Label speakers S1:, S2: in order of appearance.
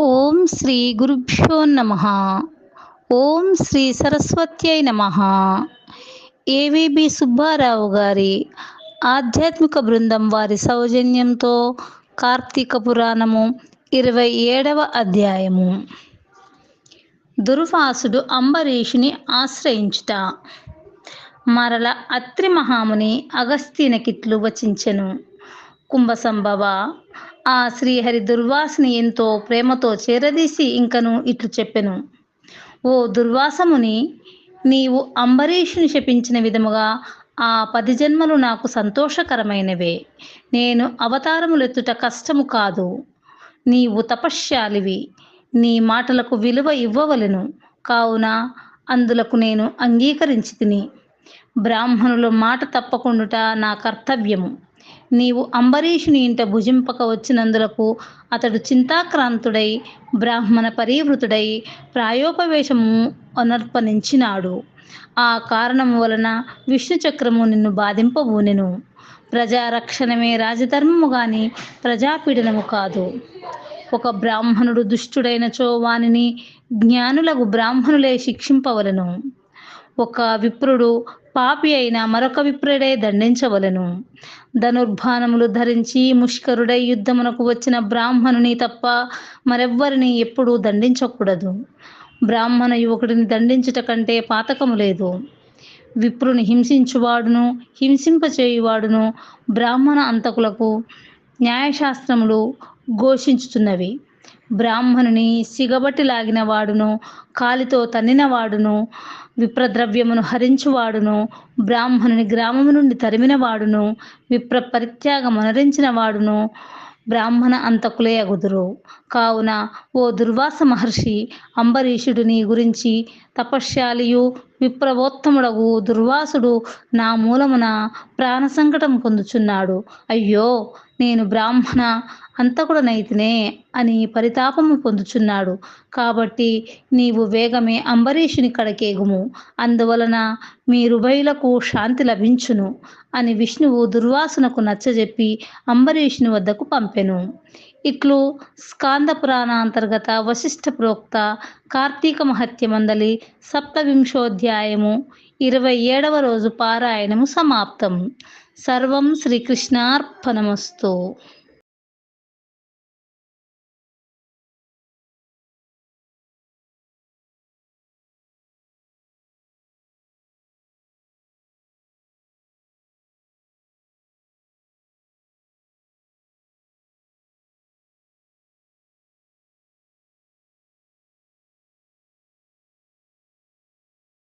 S1: ఓం శ్రీ గురుభ్యో నమ. ఓం శ్రీ సరస్వత్యై నమ. ఏవిబి సుబ్బారావు గారి ఆధ్యాత్మిక బృందం వారి సౌజన్యంతో కార్తీక పురాణము ఇరవై ఏడవ అధ్యాయము. దుర్వాసుడు అంబరీషుని ఆశ్రయించుట. మరల అత్రి మహాముని అగస్త్యనకిట్లు వచించెను. కుంభసంభవ. ఆ శ్రీహరి దుర్వాసని ఎంతో ప్రేమతో చేరదీసి ఇంకను ఇట్లు చెప్పెను. ఓ దుర్వాసముని నీవు అంబరీషుని శపించిన విధముగా ఆ పది జన్మలు నాకు సంతోషకరమైనవే. నేను అవతారములెత్తుట కష్టము కాదు. నీవు తపశ్శాలివి. నీ మాటలకు విలువ ఇవ్వవలెను. కావున అందులకు నేను అంగీకరించి తిని. బ్రాహ్మణుల మాట తప్పకుండుట నా కర్తవ్యము. నీవు అంబరీషుని ఇంట భుజింపక వచ్చినందులకు అతడు చింతాక్రాంతుడై బ్రాహ్మణ పరివృతుడై ప్రాయోపవేశము అనర్పణించినాడు. ఆ కారణము వలన విష్ణు చక్రము నిన్ను బాధింపబూనెను. ప్రజారక్షణమే రాజధర్మము గాని ప్రజాపీడనము కాదు. ఒక బ్రాహ్మణుడు దుష్టుడైనచో వానిని జ్ఞానులకు బ్రాహ్మణులే శిక్షింపవలను. ఒక విప్రుడు పాపి అయిన మరొక విప్రుడే దండించవలను. ధనుర్బాణములు ధరించి ముష్కరుడై యుద్ధమునకు వచ్చిన బ్రాహ్మణుని తప్ప మరెవ్వరిని ఎప్పుడూ దండించకూడదు. బ్రాహ్మణ యువకుడిని దండించుట కంటే పాతకము లేదు. విప్రుని హింసించువాడును హింసింపచేయువాడును బ్రాహ్మణ అంతకులకు న్యాయశాస్త్రములు ఘోషించుతున్నవి బ్రాహ్మణుని సిగబట్టి లాగిన వాడును కాలితో తన్నిన వాడును విప్రద్రవ్యమును హరించువాడును బ్రాహ్మణుని గ్రామము నుండి తరిమిన వాడును విప్ర పరిత్యాగం అనరించిన వాడును బ్రాహ్మణ అంతకులే అగుదురు. కావున ఓ దుర్వాస మహర్షి అంబరీషుడిని గురించి తపశ్శాలియు విప్రవోత్తముడగు దుర్వాసుడు నా మూలమున ప్రాణ సంకటం పొందుచున్నాడు. అయ్యో నేను బ్రాహ్మణ అంతకుడనైతినే అని పరితాపము పొందుచున్నాడు. కాబట్టి నీవు వేగమే అంబరీషుని కడకేగుము. అందువలన మీరుభయులకు శాంతి లభించును అని విష్ణువు దుర్వాసనకు నచ్చజెప్పి అంబరీషుని వద్దకు పంపెను. ఇట్లు స్కాంద పురాణాంతర్గత వశిష్ఠ ప్రోక్త కార్తీక మహత్య మందలి సప్తవింశోధ్యాయము ఇరవై ఏడవ రోజు పారాయణము సమాప్తం. సర్వం శ్రీకృష్ణార్పణమస్తు.